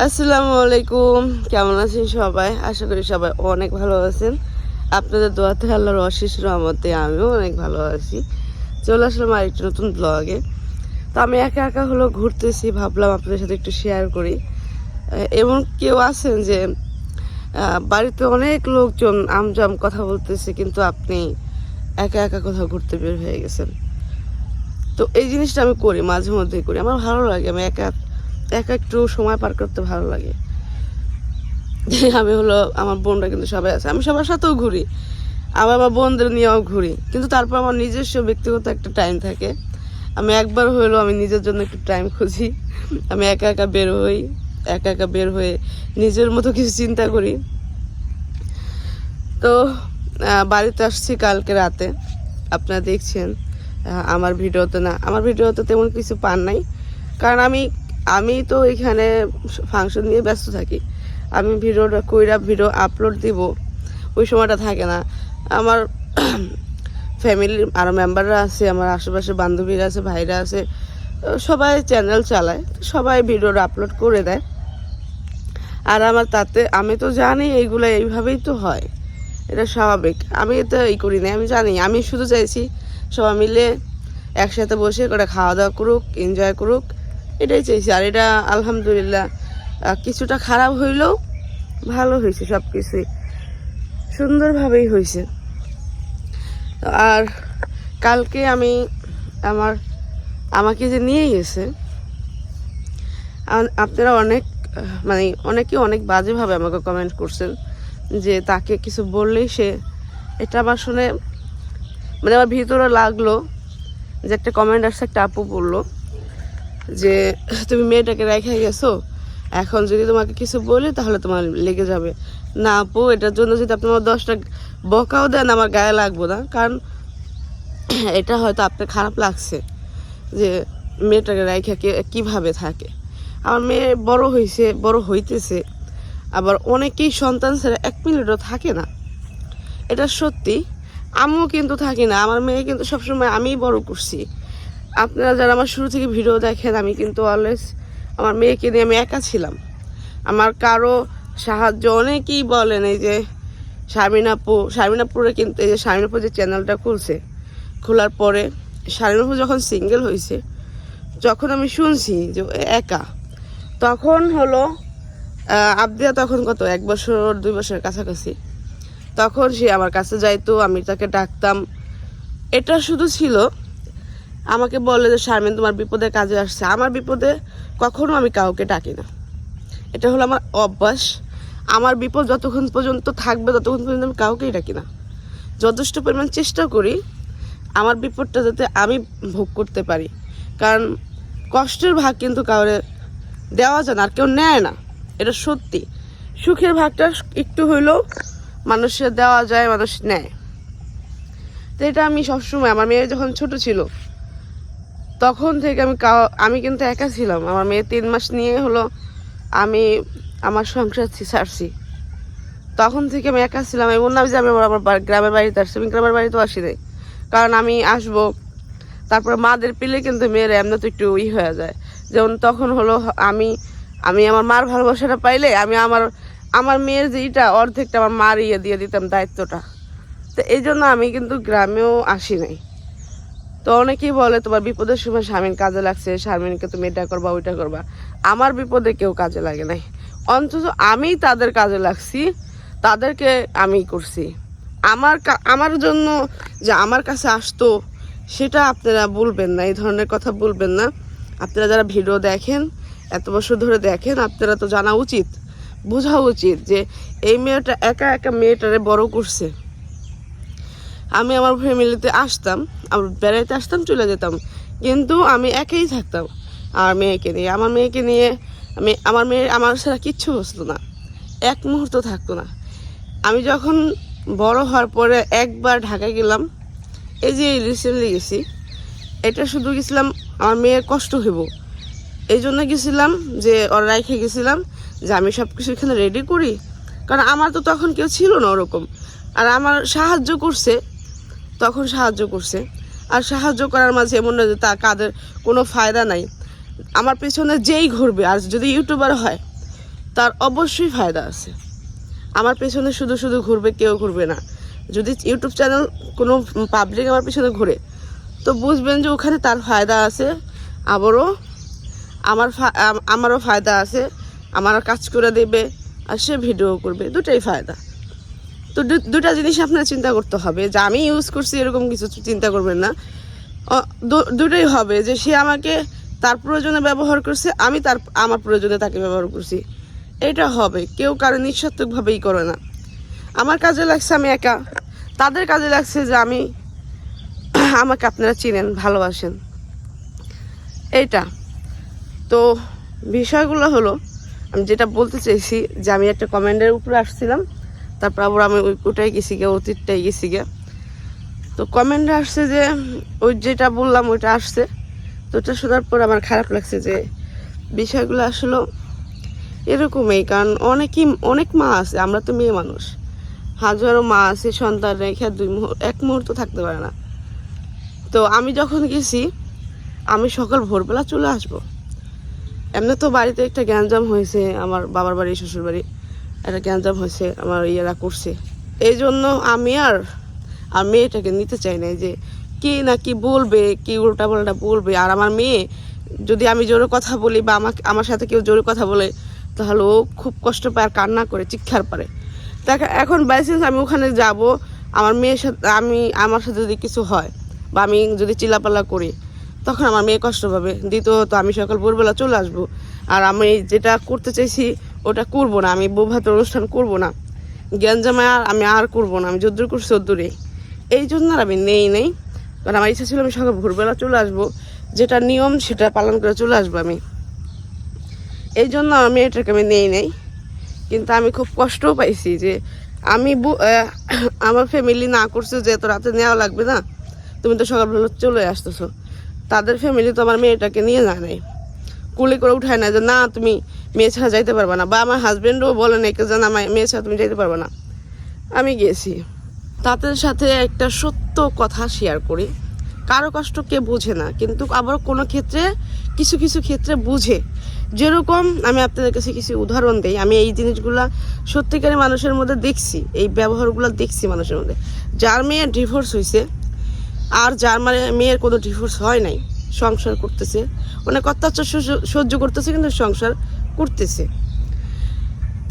আসসালামু আলাইকুম। কেমন আছেন সবাই? আশা করি সবাই অনেক ভালো আছেন। আপনাদের দোয়াতে আল্লাহর অশেষ রহমতে আমিও অনেক ভালো আছি। চলে আসলাম আরেকটি নতুন ব্লগে তো আমি একা একা হলো ঘুরতেছি, ভাবলাম আপনাদের সাথে একটু শেয়ার করি। এমন কেউ আছেন যে বাড়িতে অনেক লোকজন আমজাম কথা বলতেছে, কিন্তু আপনি একা একা কোথাও ঘুরতে বের হয়ে গেছেন। তো এই জিনিসটা আমি করি, মাঝে মধ্যেই করি। আমার ভালো লাগে, আমি একা একা একটু সময় পার করতে ভালো লাগে। আমি হলো, আমার বোনরা কিন্তু সবাই আছে। আমি সবার সাথেও ঘুরি। আবার আমার বোনদের নিয়েও ঘুরি। কিন্তু তারপর আমার নিজস্ব ব্যক্তিগত একটা টাইম থাকে। আমি একবার হইলেও আমি নিজের জন্য একটু টাইম খুঁজি। আমি একা একা বের হই। একা একা বের হয়ে নিজের মতো কিছু চিন্তা করি। তো বাড়িতে আসছি কালকে রাতে। আপনারা দেখছেন আমার ভিডিওতে না, আমার ভিডিওতে তেমন কিছু পান নাই। কারণ আমি আমি তো এখানে ফাংশন নিয়ে ব্যস্ত থাকি। আমি ভিডিওটা কইরা ভিডিও আপলোড দিব, ওই সময়টা থাকে না। আমার ফ্যামিলির আরও মেম্বাররা আছে, আমার আশেপাশে বান্ধবীরা আছে, ভাইরা আছে, সবাই চ্যানেল চালায়, সবাই ভিডিওটা আপলোড করে দেয়। আর আমার তাতে, আমি তো জানি এইগুলো এইভাবেই তো হয়। এটা স্বাভাবিক। আমি তো এই করি না আমি জানি। আমি শুধু চাইছি সবাই মিলে একসাথে বসে করে খাওয়া দাওয়া করুক এনজয় করুক এটাই চাইছি। আর এটা, আলহামদুলিল্লাহ কিছুটা খারাপ হইলেও ভালো হয়েছে সব কিছুই সুন্দরভাবেই হয়েছে আর কালকে আমি আমার আমাকে যে নিয়ে গেছে আপনারা অনেক মানে অনেকে অনেক বাজেভাবে আমাকে কমেন্ট করছেন যে তাকে কিছু বললেই সে, এটা আমার শুনে মানে আমার ভিতরে লাগল যে একটা কমেন্ট আসছে, একটা আপু বলল। যে, তুমি মেয়েটাকে রেখে গেছো? এখন যদি তোমাকে কিছু বলি, তাহলে তোমার লেগে যাবে। না আপু, এটার জন্য যদি আপনি আমার দশটা বকাও দেন, আমার গায়ে লাগবো না। কারণ এটা হয়তো আপনার খারাপ লাগছে যে, মেয়েটাকে রাইখা কে, কীভাবে থাকে। আমার মেয়ে বড় হয়েছে বড় হইতেছে, আবার অনেকেই সন্তান ছাড়া এক মিনিটও থাকে না। এটা সত্যি। আমিও কিন্তু থাকি না, আমার মেয়ে কিন্তু সবসময় আমিই বড় করছি। আপনারা যারা আমার শুরু থেকে ভিডিও দেখেন, আমি কিন্তু অলওয়েজ আমার মেয়েকে নিয়ে আমি একা ছিলাম। আমার কারও সাহায্য অনেকেই বলেন, এই যে শারমিনাপু, শারমিনাপুরে কিন্তু এই যে শারমিনাপুর যে চ্যানেলটা খুলছে, খোলার পরে শারমিনাপু যখন সিঙ্গেল হয়েছে যখন আমি শুনছি যে একা, তখন হলো আবদিয়া তখন কত, এক বছর, দুই বছরের কাছাকাছি, তখন সে আমার কাছে যাইতো, আমি তাকে ডাকতাম। এটা শুধু ছিল আমাকে বলে যে, শারমিন, তোমার বিপদে কাজে আসছে। আমার বিপদে কখনো আমি কাউকে ডাকি না। এটা হলো আমার অভ্যাস। আমার বিপদ যতক্ষণ পর্যন্ত থাকবে, ততক্ষণ পর্যন্ত আমি কাউকেই ডাকি না। যথেষ্ট পরিমাণ চেষ্টা করি আমার বিপদটা যাতে আমি ভোগ করতে পারি। কারণ কষ্টের ভাগ কিন্তু কাউরে দেওয়া যায় না, আর কেউ নেয় না। এটা সত্যি। সুখের ভাগটা একটু হইলেও মানুষের দেওয়া যায়, মানুষ নেয়। তো এটা আমি সবসময়, আমার মেয়ে যখন ছোট ছিল তখন থেকে আমি আমি কিন্তু একা ছিলাম। আমার মেয়ে তিন মাস নিয়ে হলো আমি আমার সংসার ছাড়ছি তখন থেকে আমি একা ছিলাম। এমন না যে আমি আমার আমার গ্রামের বাড়িতে আসছি। আমি গ্রামের বাড়িতেও আসি নাই। কারণ আমি আসব, তারপরে মাদের পেলে কিন্তু মেয়েরা এমনি তো একটু ই হয়ে যায়। যেমন তখন হলো আমি আমি আমার মার ভালোবাসাটা পাইলে আমি আমার আমার মেয়ের যে ইটা, অর্ধেকটা আমার মার ইয়ে দিয়ে দিতাম দায়িত্বটা। তো এই জন্য আমি কিন্তু গ্রামেও আসি নাই। তো অনেকেই বলে, তোমার বিপদের সময় স্বামীর কাজে লাগছে স্বামীনকে তুমি এটা করবা, ওইটা করবা। আমার বিপদে কেউ কাজে লাগে নাই। অন্তত আমি তাদের কাজে লাগছি, তাদেরকে আমি করছি। আমার আমার জন্য যে আমার কাছে আসতো, সেটা আপনারা বলবেন না, এই ধরনের কথা বলবেন না। আপনারা যারা ভিডিও দেখেন, এত বছর ধরে দেখেন, আপনারা তো জানা উচিত, বোঝা উচিত যে এই মেয়েটা একা একা মেয়েটারে বড় করছে। আমি আমার ফ্যামিলিতে আসতাম আমার বেড়াইতে আসতাম, চলে যেতাম। কিন্তু আমি একেই থাকতাম আমার মেয়েকে নিয়ে। আমার মেয়েকে নিয়ে আমি, আমার মেয়ে আমার ছাড়া কিচ্ছু বসতো না। এক মুহূর্ত থাকতো না। আমি যখন বড় হওয়ার পরে একবার ঢাকায় গেলাম, এই যে রিসেন্টলি গেছি, এটা শুধু গেছিলাম আমার মেয়ের কষ্ট হইব। এই জন্য গেছিলাম যে ওর রাইখে গেছিলাম যে আমি সব কিছু এখানে রেডি করি। কারণ আমার তো তখন কেউ ছিল না ওরকম। আর আমার সাহায্য করছে তখন সাহায্য করছে। আর সাহায্য করার মাঝে এমন না যে তা কাদের কোনো ফায়দা নাই। আমার পেছনে যেই ঘুরবে, আর যদি ইউটিউবার হয়, তার অবশ্যই ফায়দা আছে। আমার পেছনে শুধু শুধু ঘুরবে, কেউ ঘুরবে না। যদি ইউটিউব চ্যানেল কোনো পাবলিক আমার পেছনে ঘুরে, তো বুঝবেন যে ওখানে তার ফায়দা আছে, আবারও আমার আমারও ফায়দা আছে, আমার কাজ করে দেবে, আর সে ভিডিও করবে, দুটাই ফায়দা। তো দুটা জিনিস আপনার চিন্তা করতে হবে। যে আমি ইউজ করছি এরকম কিছু চিন্তা করবেন না। দুটোই হবে যে সে আমাকে তার প্রয়োজনে ব্যবহার করছে, আমি তার, আমার প্রয়োজনে তাকে ব্যবহার করছি। এটা হবে, কেউ কারও নিঃস্বার্থকভাবেই করে না। আমার কাজে লাগছে আমি একা। তাদের কাজে লাগছে যে আমি আমাকে আপনারা চিনেন, ভালোবাসেন। এইটা। তো বিষয়গুলো হলো, আমি যেটা বলতে চাইছি যে আমি একটা কমেন্টের উপরে আসছিলাম। তারপর আবার আমি ওটাই গেছি গে অতীতটাই গেছি গে তো কমেন্টে আসছে যে, ওই যেটা বললাম ওইটা আসছে। তো ওটা শোনার পর আমার খারাপ লাগছে যে, বিষয়গুলো আসলে এরকমই, কারণ অনেকই অনেক মা আছে, আমরা তো মেয়ে মানুষ। হাজারো মা আছে, সন্তান রেখে দুই মুহূর্ত এক মুহূর্ত থাকতে পারে না। তো আমি যখন গেছি, আমি সকাল ভোরবেলা চলে আসব। এমনি তো বাড়িতে একটা গ্যাঞ্জাম হয়েছে, আমার বাবার বাড়ি শ্বশুর বাড়ি একটা গ্যাঞ্জাম হয়েছে, আমার ইয়েরা করছে। এই জন্য আমি আর আর মেয়েটাকে নিতে চাই না যে কি না কি বলবে, কি উল্টা পাল্টা বলবে। আর আমার মেয়ে, যদি আমি জোরে কথা বলি বা আমাকে, আমার সাথে কেউ জোরে কথা বলে, তাহলে ও খুব কষ্ট পায় আর কান্না করে, চিৎকার পারে। তাকে এখন বাইসেন্স আমি ওখানে যাব, আমার মেয়ের সাথে, আমি, আমার সাথে যদি কিছু হয় বা আমি যদি চিল্লাপাল্লা করি, তখন আমার মেয়ে কষ্ট পাবে। দ্বিতীয়ত আমি সকাল ভোরবেলা চলে আসব। আর আমি যেটা করতে চাইছি ওটা করব না, আমি বৌভাত অনুষ্ঠান করব না। জ্ঞানজামায় আর আমি আর করব না, আমি যদ্দূর করছি তদ্দূরে এই জন্য আর আমি নেই নেই। কারণ আমার ইচ্ছা ছিল আমি সকাল ভোরবেলা চলে আসব, যেটা নিয়ম সেটা পালন করে চলে আসব আমি। এই জন্য আমি এটাকে আমি নেই নেই। কিন্তু আমি খুব কষ্টও পাইছি যে আমি আমার ফ্যামিলি না করছে যে এত রাতে নেওয়া লাগবে না, তুমি তো সকালবেলা চলে আসতেছো। তাদের ফ্যামিলি তো আমার মেয়েটাকে নিয়ে যায় নাই। কুলি করে উঠায় না যে, না, তুমি মেয়ে ছাড়া যাইতে পারবে না। বা আমার হাজব্যান্ডও বলে না মা- মেয়ে ছাড়া তুমি যাইতে পারবে না। আমি গেছি। তাদের সাথে একটা সত্য কথা শেয়ার করি। কারও কষ্ট কে বোঝে না, কিন্তু আবার কোনো ক্ষেত্রে, কিছু কিছু ক্ষেত্রে বুঝে। যেরকম আমি আপনাদের কাছে কিছু উদাহরণ দিই, আমি এই জিনিসগুলা সত্যিকারের মানুষের মধ্যে দেখছি, এই ব্যবহারগুলো দেখছি মানুষের মধ্যে। যার মেয়ের ডিভোর্স হয়েছে আর যার মানে মেয়ের কোনো ডিভোর্স হয় নাই, সংসার করতেছে। অনেক অত্যাচার সহ্য করতেছে, কিন্তু সংসার করতেছে।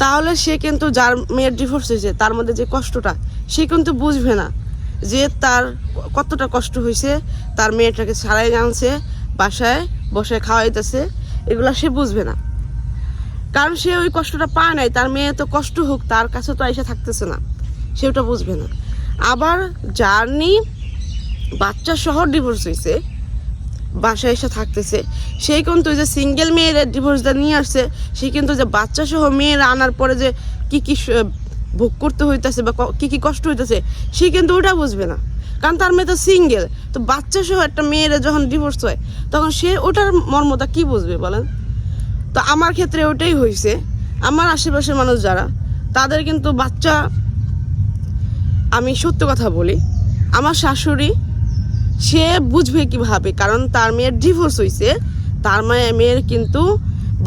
তাহলে সে কিন্তু যার মেয়ের ডিভোর্স হয়েছে, তার মধ্যে যে কষ্টটা, সে কিন্তু বুঝবে না যে তার কতটা কষ্ট হয়েছে, তার মেয়েটাকে ছাড়াই আনছে, বাসায় বসে খাওয়াইতেছে, এগুলো সে বুঝবে না। কারণ সে ওই কষ্টটা পায় নাই, তার মেয়ে তো কষ্ট হোক, তার কাছে তো এসে থাকতেছে না, সে ওটা বুঝবে না। আবার জার্নি বাচ্চা সহ ডিভোর্স হয়েছে বাসায় এসে থাকতেছে। সেই কিন্তু যে সিঙ্গেল মেয়ের ডিভোর্সটা নিয়ে আসছে সে কিন্তু যে বাচ্চা সহ মেয়ের আনার পরে যে কি কি ভোগ করতে হইতেছে বা কি কি কষ্ট হইতেছে, সে কিন্তু ওটা বুঝবে না। কারণ তার মেয়ে তো সিঙ্গেল তো বাচ্চা সহ একটা মেয়ের যখন ডিভোর্স হয়, তখন সে ওটার মর্মতা কি বুঝবে বলেন? তো আমার ক্ষেত্রে ওটাই হয়েছে আমার আশেপাশের মানুষ যারা, তাদের কিন্তু বাচ্চা, আমি সত্য কথা বলি, আমার শাশুড়ি সে বুঝবে কীভাবে, কারণ তার মেয়ের ডিভোর্স হয়েছে তার মায়ের মেয়ের কিন্তু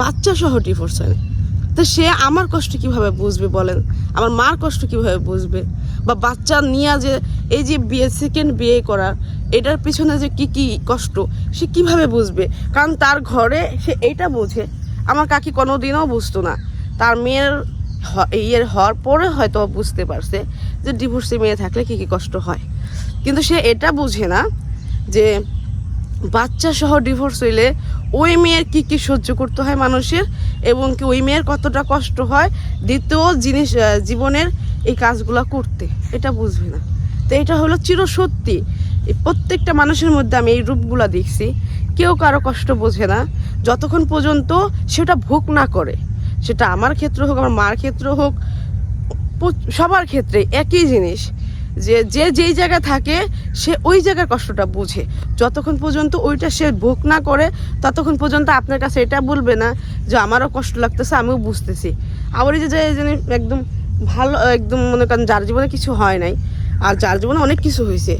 বাচ্চা সহ ডিভোর্স হয় তো সে আমার কষ্ট কীভাবে বুঝবে বলেন? আমার মার কষ্ট কীভাবে বুঝবে? বা বাচ্চা নিয়ে যে এই যে বিয়ে সেকেন্ড বিয়ে করার, এটার পিছনে যে কি কি কষ্ট, সে কীভাবে বুঝবে? কারণ তার ঘরে সে এটা বোঝে। আমার কাকি কোনো দিনও বুঝতো না। তার মেয়ের ইয়ের হওয়ার পরে হয়তো বুঝতে পারছে যে ডিভোর্সে মেয়ে থাকলে কি কি কষ্ট হয়। কিন্তু সে এটা বুঝে না যে বাচ্চা সহ ডিভোর্স হইলে ওই মেয়ের কি কি সহ্য করতে হয় মানুষের এবং কি ওই মেয়ের কতটা কষ্ট হয়? দ্বিতীয় জিনিস জীবনের এই কাজগুলো করতে। এটা বুঝবে না। তো এটা হলো চিরসত্যি। এই প্রত্যেকটা মানুষের মধ্যে আমি এই রূপগুলো দেখছি। কেউ কারও কষ্ট বোঝে না। যতক্ষণ পর্যন্ত সেটা ভোগ না করে, সেটা আমার ক্ষেত্রে হোক, আমার মার ক্ষেত্রে হোক সবার ক্ষেত্রে একই জিনিস। যে যে যেই জায়গা থাকে, সে ওই জায়গার কষ্টটা বুঝে। যতক্ষণ পর্যন্ত ওইটা সে ভোগ না করে, ততক্ষণ পর্যন্ত আপনার কাছে এটা বলবে না যে, আমারও কষ্ট লাগতেছে, আমিও বুঝতেছি। আবার এই যে একদম ভালো, একদম মনে করেন যার জীবনে কিছু হয় নাই, আর যার জীবনে অনেক কিছু হয়েছে,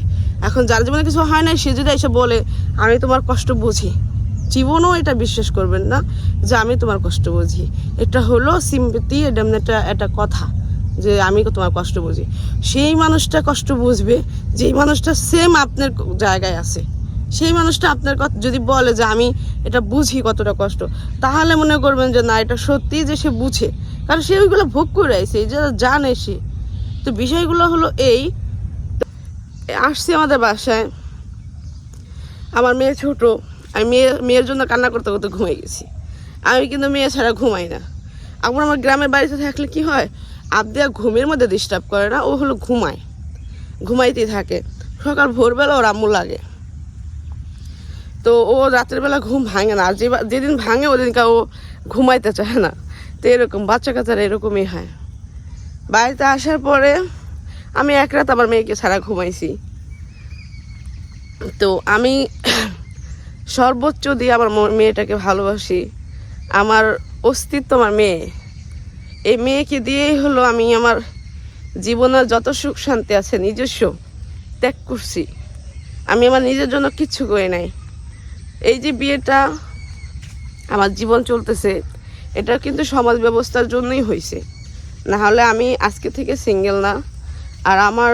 এখন যার জীবনে কিছু হয় নাই, সে যদি এসে বলে, আমি তোমার কষ্ট বুঝি। জীবনও এটা বিশ্বাস করবেন না যে, আমি তোমার কষ্ট বুঝি। এটা হলো সিম্পতি, এটা একটা কথা। যে আমি তোমার কষ্ট বুঝি। সেই মানুষটা কষ্ট বুঝবে, যেই মানুষটা সেম আপনার জায়গায় আছে। সেই মানুষটা আপনার কথা যদি বলে যে আমি এটা বুঝি কতটা কষ্ট, তাহলে মনে করবেন যে না, এটা সত্যি যে সে বুঝে। কারণ সে ওইগুলো ভোগ করে এই যে জানে সে। তো বিষয়গুলো হলো এই, আসছি আমাদের বাসায়। আমার মেয়ে ছোট, আমি মেয়ে মেয়ের জন্য কান্না করতে করতে ঘুমিয়ে গেছি। আমি কিন্তু মেয়ে ছাড়া ঘুমাই না। এখন আমার গ্রামের বাড়িতে থাকলে কি হয়? আবদিয়া ঘুমের মধ্যে ডিস্টার্ব করে না, ও হলো ঘুমায়। ঘুমাইতেই থাকে। সকাল ভোরবেলা ওর আম্মু লাগে। তো ও রাতের বেলা ঘুম ভাঙে না, আর যে যেদিন ভাঙে ওদিনকে ও ঘুমাইতে চায় না। তো এরকম বাচ্চা কাচ্চারা এরকমই হয়। বাড়িতে আসার পরে আমি এক রাত আমার মেয়েকে ছাড়া ঘুমাইছি। তো আমি সর্বোচ্চ দিয়ে আমার মেয়েটাকে ভালোবাসি। আমার অস্তিত্ব আমার মেয়ে। এই মেয়েকে দিয়েই হলো আমি আমার জীবনের যত সুখ শান্তি আছে নিজস্ব ত্যাগ করছি। আমি আমার নিজের জন্য কিচ্ছু করি নাই। এই যে বিয়েটা আমার জীবন চলতেছে এটা কিন্তু সমাজ ব্যবস্থার জন্যই হয়েছে। না হলে আমি আজকে থেকে সিঙ্গেল না, আর আমার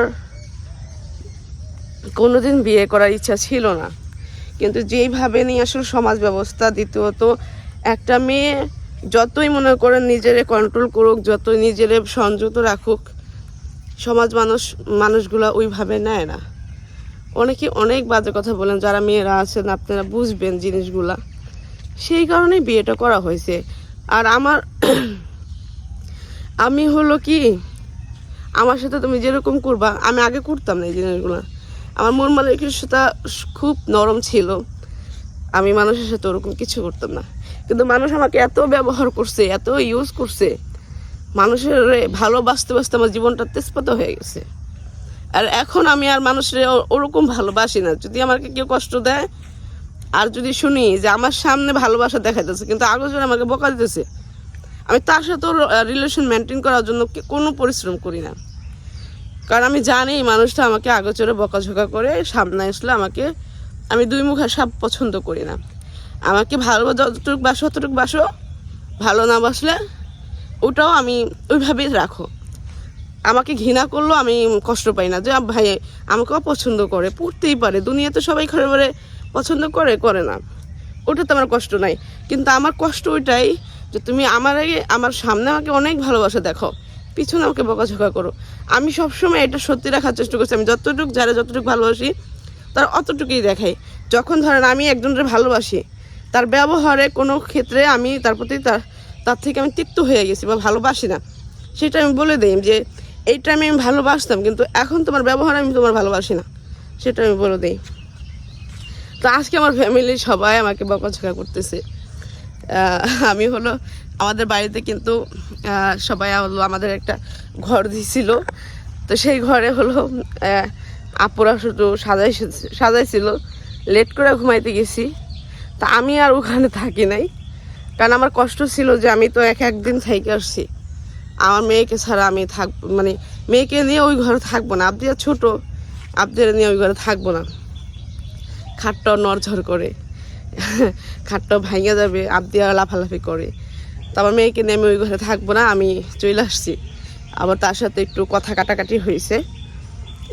কোনোদিন বিয়ে করার ইচ্ছা ছিল না। কিন্তু যেইভাবে নিয়ে আসলে সমাজ ব্যবস্থা দ্বিতীয়ত, একটা মেয়ে যতই মনে করেন নিজেরে কন্ট্রোল করুক, যতই নিজেরে সংযত রাখুক, সমাজ মানুষ, মানুষগুলো ওইভাবে নেয় না। অনেকে অনেক বাজে কথা বলেন, যারা মেয়েরা আছেন, আপনারা বুঝবেন জিনিসগুলা। সেই কারণেই বিয়েটা করা হয়েছে। আর আমার, আমি হলো কি, আমার সাথে তুমি যেরকম করবা, আমি আগে করতাম না এই জিনিসগুলো। আমার মন মানসিকতা খুব নরম ছিল। আমি মানুষের সাথে ওরকম কিছু করতাম না। কিন্তু মানুষ আমাকে এত ব্যবহার করছে, এত ইউজ করছে, মানুষের ভালোবাসতে বাসতে আমার জীবনটা তেজপাত হয়ে গেছে। আর এখন আমি আর মানুষের ওরকম ভালোবাসি না। যদি আমাকে কেউ কষ্ট দেয়, আর যদি শুনি যে আমার সামনে ভালোবাসা দেখা যাচ্ছে কিন্তু আগজন আমাকে বকা দিতেছে, আমি তার সাথে রিলেশন মেনটেন করার জন্য কোনো পরিশ্রম করি না। কারণ আমি জানি মানুষটা আমাকে আগচরে বকাঝোকা করে সামনে আসলে আমাকে আমি দুই মুখা সাপ পছন্দ করি না। আমাকে ভালো যতটুকু বাসো ততটুকু বাসো। ভালো না বাসলে ওটাও আমি ওইভাবেই রাখো। আমাকে ঘৃণা করলেও আমি কষ্ট পাই না যে ভাই, আমাকেও পছন্দ করে। পড়তেই পারে। দুনিয়াতে সবাই ঘরে ঘরে পছন্দ করে করে না। ওটা তো আমার কষ্ট নাই। কিন্তু আমার কষ্ট ওইটাই যে, তুমি আমার আগে আমার সামনে আমাকে অনেক ভালোবাসা দেখো। পিছনে আমাকে বকাঝকা করো। আমি সবসময় এটা সত্যি রাখার চেষ্টা করছি। আমি যতটুকু, যারা যতটুকু ভালোবাসি, তারা অতটুকুই দেখাই। যখন ধরেন আমি একজনের ভালোবাসি তার ব্যবহারে কোনো ক্ষেত্রে আমি তার প্রতি তার তার থেকে আমি তিক্ত হয়ে গেছি বা ভালোবাসি না। সেটা আমি বলে দিই যে এইটা আমি ভালোবাসতাম, কিন্তু এখন তোমার ব্যবহার আমি তোমার ভালোবাসি না। সেটা আমি বলে দিই। তো আজকে আমার ফ্যামিলির সবাই আমাকে বকাঝকা করতেছে। আমি হলো, আমাদের বাড়িতে কিন্তু সবাই হলো আমাদের একটা ঘর দিছিল। তো সেই ঘরে হলো আপুরা শুধু সাজাই সাজাইছিল। লেট করে ঘুমাইতে গেছি। তা আমি আর ওখানে থাকি নাই। কারণ আমার কষ্ট ছিল যে আমি তো এক একদিন থেকে আসছি। আমার মেয়েকে ছাড়া আমি থাক মানে মেয়েকে নিয়ে ওই ঘরে থাকব না। আবদিয়া ছোট আবদিয়া নিয়ে ওই ঘরে থাকব না। খাটটাও নড়ঝড় করে, খাটটাও ভাঙে যাবে আবদিয়া লাফালাফি করে। তো আমার মেয়েকে নিয়ে আমি ওই ঘরে থাকব না, আমি চলে আসছি। আবার তার সাথে একটু কথা কাটাকাটি হয়েছে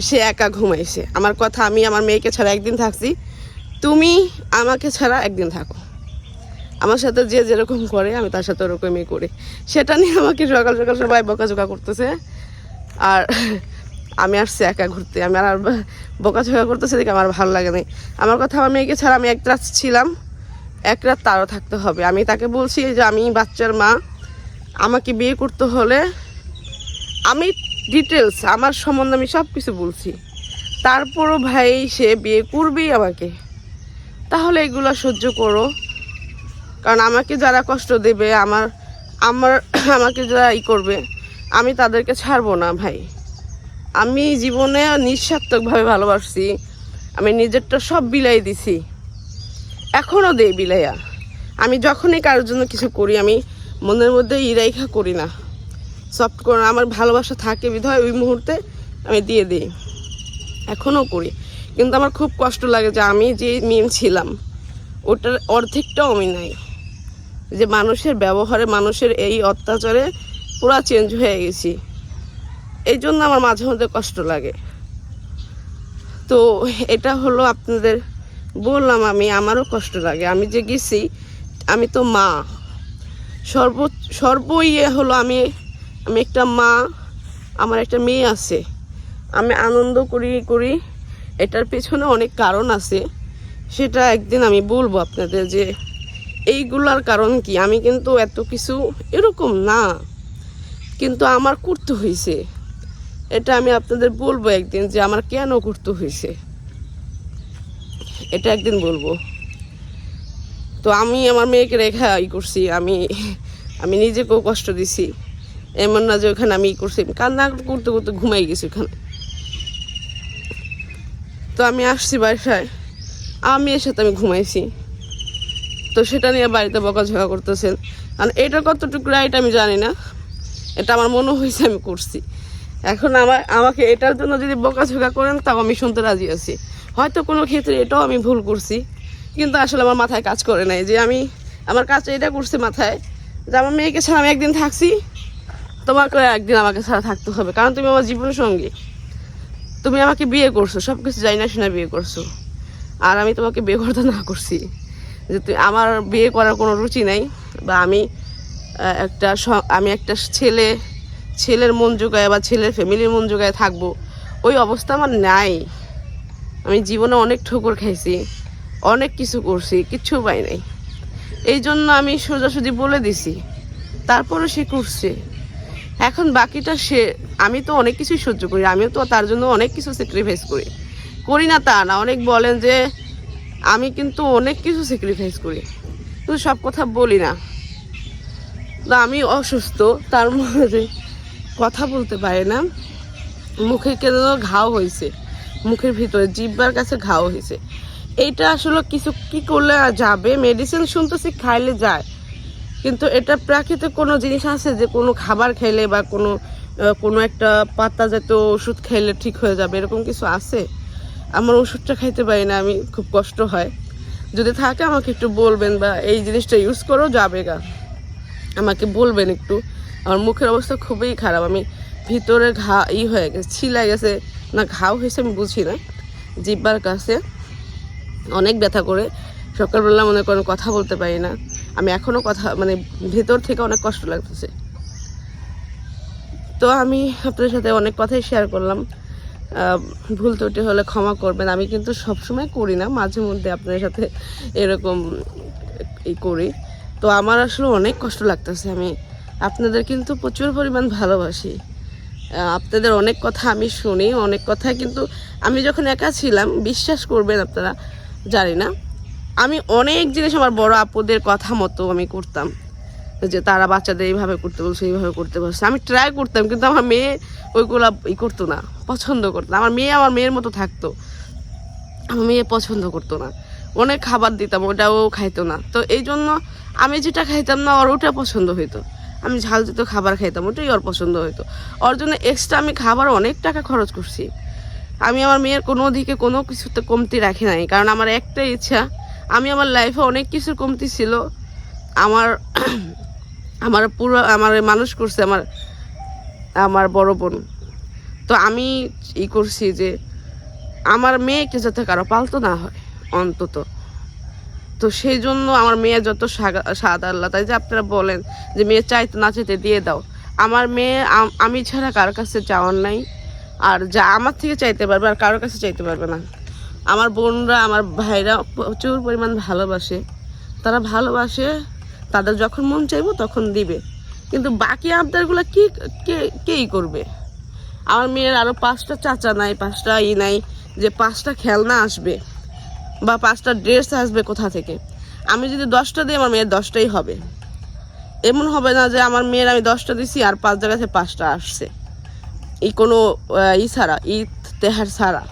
সে একা ঘুমাইছে। আমার কথা আমি আমার মেয়েকে ছাড়া একদিন থাকছি তুমি আমাকে ছাড়া একদিন থাকো। আমার সাথে যে যেরকম করে, আমি তার সাথে ওরকমই করি। সেটা নিয়ে আমাকে সকাল সকাল সবাই বকাঝোকা করতেছে। আর আমি আসছি একা ঘুরতে, আমি আর বকাঝোকা করতেছে দেখে আমার ভালো লাগে নাই। আমার কথা, আমার মেয়েকে ছাড়া আমি এক রাত ছিলাম, এক রাত তারও থাকতে হবে। আমি তাকে বলছি যে, আমি বাচ্চার মা, আমাকে বিয়ে করতে হলে আমি ডিটেলস আমার সম্বন্ধে আমি সব কিছু বলছি। তারপরও ভাই সে বিয়ে করবেই আমাকে। তাহলে এগুলো সহ্য করো। কারণ আমাকে যারা কষ্ট দেবে, আমার আমার, আমাকে যারা ই করবে, আমি তাদেরকে ছাড়বো না ভাই। আমি জীবনে নিঃস্বার্থকভাবে ভালোবাসছি, আমি নিজেরটা সব বিলাই দিছি। এখনও দেই বিলাইয়া। আমি যখনই কারোর জন্য কিছু করি, আমি মনের মধ্যে ইরাইখা করি না। সফট করে, আমার ভালোবাসা থাকে বিধায় ওই মুহূর্তে আমি দিয়ে দিই। এখনও করি। কিন্তু আমার খুব কষ্ট লাগে যে আমি যে মেম ছিলাম, ওটার অর্ধেকটাও আমি নাই। যে মানুষের ব্যবহারে, মানুষের এই অত্যাচারে পুরা চেঞ্জ হয়ে গেছি। এই জন্য আমার মাঝে মধ্যে কষ্ট লাগে। তো এটা হলো আপনাদের, বললাম আমি, আমারও কষ্ট লাগে। আমি যে গেছি, আমি তো মা। সর্ব সর্ব ইয়ে হলো আমি আমি একটা মা, আমার একটা মেয়ে আছে। আমি আনন্দ করি করি এটার পেছনে অনেক কারণ আছে। সেটা একদিন আমি বলব আপনাদের যে, এইগুলার কারণ কি? আমি কিন্তু এত কিছু এরকম না, কিন্তু আমার করতে হয়েছে এটা আমি আপনাদের বলব একদিন যে, আমার কেন করতে হয়েছে এটা একদিন বলব। তো আমি আমার মেয়েকে রেখা ই করছি, আমি আমি নিজেকেও কষ্ট দিছি। এমন না যে ওখানে আমি ই করছি। কান্না করতে করতে ঘুমাই গেছি ওখানে। তো আমি আসছি বাসায়। আমি এর সাথে আমি ঘুমাইছি। তো সেটা নিয়ে বাড়িতে বকাঝকা করতেছেন। কারণ এটা কতটুকু রাইট আমি জানি না। এটা আমার মনে হয়েছে আমি করছি। এখন আমার আমাকে এটার জন্য যদি বকাঝকা করেন, তাও আমি শুনতে রাজি আছি। হয়তো কোনো ক্ষেত্রে এটাও আমি ভুল করছি। কিন্তু আসলে আমার মাথায় কাজ করে নাই যে আমি আমার কাজ এটা করছি মাথায় যে আমার মেয়েকে ছাড়া আমি একদিন থাকছি। তোমাকে একদিন আমাকে ছাড়া থাকতে হবে। কারণ তুমি আমার জীবন সঙ্গী তুমি আমাকে বিয়ে করছ সব কিছু জানি না শোনা বিয়ে করছ। আর আমি তোমাকে বিয়ে করতে না করছি। যে তুই আমার বিয়ে করার কোনো রুচি নাই, বা আমি একটা আমি একটা ছেলে, ছেলের মন জোগায় বা ছেলের ফ্যামিলির মন জোগায় থাকব, ওই অবস্থা আমার নাই। আমি জীবনে অনেক ঠোকর খাইছি, অনেক কিছু করছি, কিচ্ছু পাই নাই। এই জন্য আমি সোজাসুজি বলে দিছি। তারপরে সে করছে। এখন বাকিটা সে, আমি তো অনেক কিছুই সহ্য করি, আমিও তো তার জন্য অনেক কিছু স্যাক্রিফাইস করি। করি না তা না, অনেক বলেন যে আমি কিন্তু অনেক কিছু স্যাক্রিফাইস করি। কিন্তু সব কথা বলি না। তো আমি অসুস্থ, তার মধ্যে কথা বলতে পারি না। মুখে কেন ঘাও হয়েছে, মুখের ভিতরে জিব্বার কাছে ঘাও হয়েছে। এইটা আসলে কিছু কি করলে যাবে? মেডিসিন শুনতেছি, খাইলে যায়। কিন্তু এটা প্রাকৃতিক কোনো জিনিস আছে যে কোনো খাবার খাইলে বা কোনো কোনো একটা পাতা জাতীয় ওষুধ খাইলে ঠিক হয়ে যাবে? এরকম কিছু আছে? আমার ওষুধটা খাইতে পারি না, আমি খুব কষ্ট হয়। যদি থাকে আমাকে একটু বলবেন বা এই জিনিসটা ইউজ করো, যাবে গা। আমাকে বলবেন একটু। আমার মুখের অবস্থা খুবই খারাপ, আমি ভিতরে ঘা ই হয়ে গেছে ছিলা গেছে। না, ঘাও হয়েছে আমি বুঝি না। জিব্বার কাছে অনেক ব্যথা করে। সকালবেলা মনে করেন কথা বলতে পারি না। আমি এখনও কথা মানে ভেতর থেকে অনেক কষ্ট লাগতেছে। তো আমি আপনাদের সাথে অনেক কথাই শেয়ার করলাম। ভুল ত্রুটি হলে ক্ষমা করবেন। আমি কিন্তু সবসময় করি না, মাঝে মধ্যে আপনাদের সাথে এরকম ই করি। তো আমার আসলে অনেক কষ্ট লাগতেছে। আমি আপনাদের কিন্তু প্রচুর পরিমাণ ভালোবাসি। আপনাদের অনেক কথা আমি শুনি, অনেক কথা কিন্তু আমি যখন একা ছিলাম, বিশ্বাস করবেন আপনারা, জানি না। আমি অনেক জিনিস আমার বড় আপুদের কথা মতো আমি করতাম। যে তারা বাচ্চাদের এইভাবে করতে বলছে, এইভাবে করতে বলছে। আমি ট্রাই করতাম, কিন্তু আমার মেয়ে ওইগুলো ই করতো না, পছন্দ করতো আমার মেয়ে আমার মেয়ের মতো থাকতো। আমার মেয়ে পছন্দ করতো না। অনেক খাবার দিতাম, ওটাও খাইতো না। তো এই জন্য আমি যেটা খাইতাম না, ওর ওটা পছন্দ হইতো। আমি ঝাল জাতীয় খাবার খাইতাম, ওটাই ওর পছন্দ হইতো। ওর জন্য এক্সট্রা আমি খাবার অনেক টাকা খরচ করছি। আমি আমার মেয়ের কোনো দিকে কোনো কিছুতে কমতি রাখি নাই, কারণ আমার একটাই ইচ্ছা আমি আমার লাইফে অনেক কিছুর কমতি ছিল। আমার আমার পুরো, আমার মানুষ করছে আমার আমার বড় বোন। তো আমি ই করছি যে, আমার মেয়েকে যাতে কারও পালতো না হয়, অন্তত। তো সেই জন্য আমার মেয়ে যত সাদ আল্লাহ, তাই যে আপনারা বলেন যে মেয়ে চাইতে না চাইতে দিয়ে দাও। আমার মেয়ে, আমি ছাড়া কারোর কাছে চাওয়ার নাই, আর যা আমার থেকে চাইতে পারবে আর কারোর কাছে চাইতে পারবে না। আমার বোনরা, আমার ভাইরা প্রচুর পরিমাণ ভালোবাসে। তারা ভালোবাসে, তাদের যখন মন চাইব তখন দিবে। কিন্তু বাকি আবদারগুলো কি, কে, কেই করবে? আমার মেয়ের আরও পাঁচটা চাচা নাই, পাঁচটা ই নাই যে পাঁচটা খেলনা আসবে বা পাঁচটা ড্রেস আসবে কোথা থেকে। আমি যদি দশটা দিই, আমার মেয়ের দশটাই হবে। এমন হবে না যে আমার মেয়ের আমি দশটা দিছি আর পাঁচ জায়গা থেকে পাঁচটা আসছে। এই কোনো ই ছাড়া, ঈদ, তেহার ছাড়া।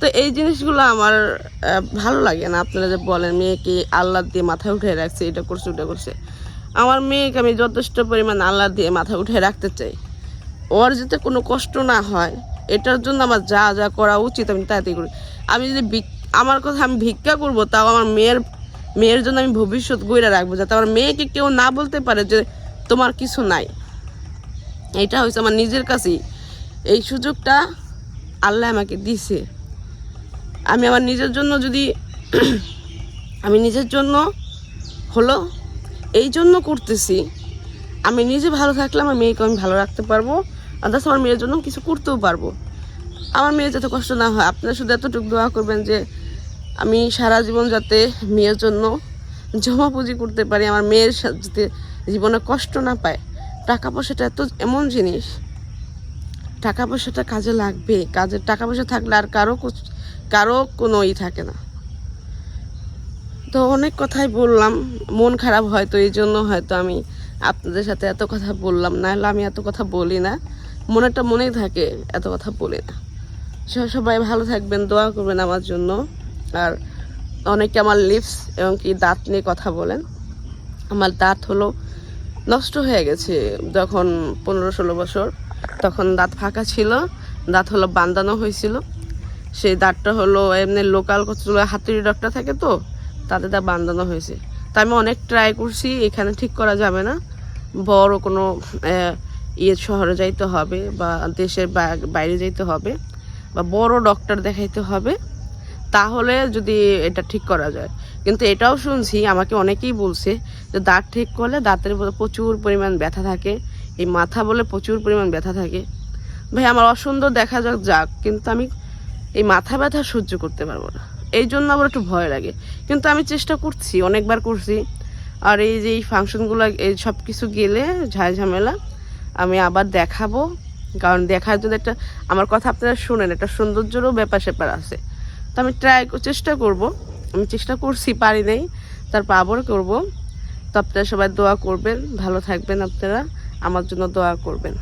তো এই জিনিসগুলো আমার ভালো লাগে না। আপনারা যে বলেন, মেয়েকে আল্লাহ দিয়ে মাথায় উঠে রাখছে, এটা করছে, ওটা করছে। আমার মেয়েকে আমি যথেষ্ট পরিমাণ আল্লাহ দিয়ে মাথায় উঠে রাখতে চাই। ওর যাতে কোনো কষ্ট না হয়, এটার জন্য আমার যা যা করা উচিত আমি তাড়াতাড়ি করি। আমি যদি আমার কথা আমি ভিক্ষা করব, তাও আমার মেয়ের মেয়ের জন্য আমি ভবিষ্যৎ গইরা রাখব, যাতে আমার মেয়েকে কেউ না বলতে পারে যে তোমার কিছু নাই। এটা হয়েছে আমার নিজের কাছেই। এই সুযোগটা আল্লাহ আমাকে দিছে। আমি আমার নিজের জন্য যদি, আমি নিজের জন্য হলো, এই জন্য করতেছি। আমি নিজে ভালো থাকলে আমার মেয়েকে আমি ভালো রাখতে পারব আদার্স আমার মেয়ের জন্য কিছু করতেও পারব। আমার মেয়ের যাতে কষ্ট না হয়, আপনারা শুধু এতটুকু দোয়া করবেন যে, আমি সারা জীবন যাতে মেয়ের জন্য জমা পুঁজি করতে পারি, আমার মেয়ের যাতে জীবনে কষ্ট না পায়। টাকা পয়সাটা এত এমন জিনিস, টাকা পয়সাটা কাজে লাগবে কাজের টাকা পয়সা থাকলে আর কারও কারও কোনো ই থাকে না। তো অনেক কথাই বললাম, মন খারাপ হয়তো এই জন্য হয়তো আমি আপনাদের সাথে এত কথা বললাম না হলে আমি এত কথা বলি না। মনেটা মনেই থাকে, এত কথা বলি না। সবাই ভালো থাকবেন, দোয়া করবেন আমার জন্য। আর অনেকে আমার লিপস এবং কি দাঁত নিয়ে কথা বলেন। আমার দাঁত হলো নষ্ট হয়ে গেছে যখন পনেরো ষোলো বছর, তখন দাঁত ফাঁকা ছিল, দাঁত হলো বান্দানো হয়েছিল। সেই দাঁতটা হলো এমনি লোকাল কতগুলো হাতুড়ি ডক্টর থাকে তো, তাতে দাঁত বান্ধানো হয়েছে। তা আমি অনেক ট্রাই করছি, এখানে ঠিক করা যাবে না। বড় কোনো ইয়ে শহরে যাইতে হবে বা দেশের বাইরে যাইতে হবে বা বড় ডক্টর দেখাইতে হবে, তাহলে যদি এটা ঠিক করা যায়। কিন্তু এটাও শুনছি, আমাকে অনেকেই বলছে যে দাঁত ঠিক করলে দাঁতের প্রচুর পরিমাণ ব্যথা থাকে, এই মাথা বলে প্রচুর পরিমাণ ব্যথা থাকে। ভাই, আমার অসুন্দর দেখা যাক যাক, কিন্তু আমি এই মাথা ব্যথা সহ্য করতে পারব না। এই জন্য আমার একটু ভয় লাগে। কিন্তু আমি চেষ্টা করছি, অনেকবার করছি। আর এই যে এই ফাংশনগুলো, এই সব কিছু গেলে ঝামেলা। আমি আবার দেখাবো। কারণ দেখার জন্য একটা, আমার কথা আপনারা শোনেন, একটা সৌন্দর্যেরও ব্যাপার স্যাপার আছে। তো আমি ট্রাই চেষ্টা করব। আমি চেষ্টা করছি, পারি নাই। তারপর আবার করব। তো আপনারা সবাই দোয়া করবেন, ভালো থাকবেন আপনারা। আমার জন্য দোয়া করবেন।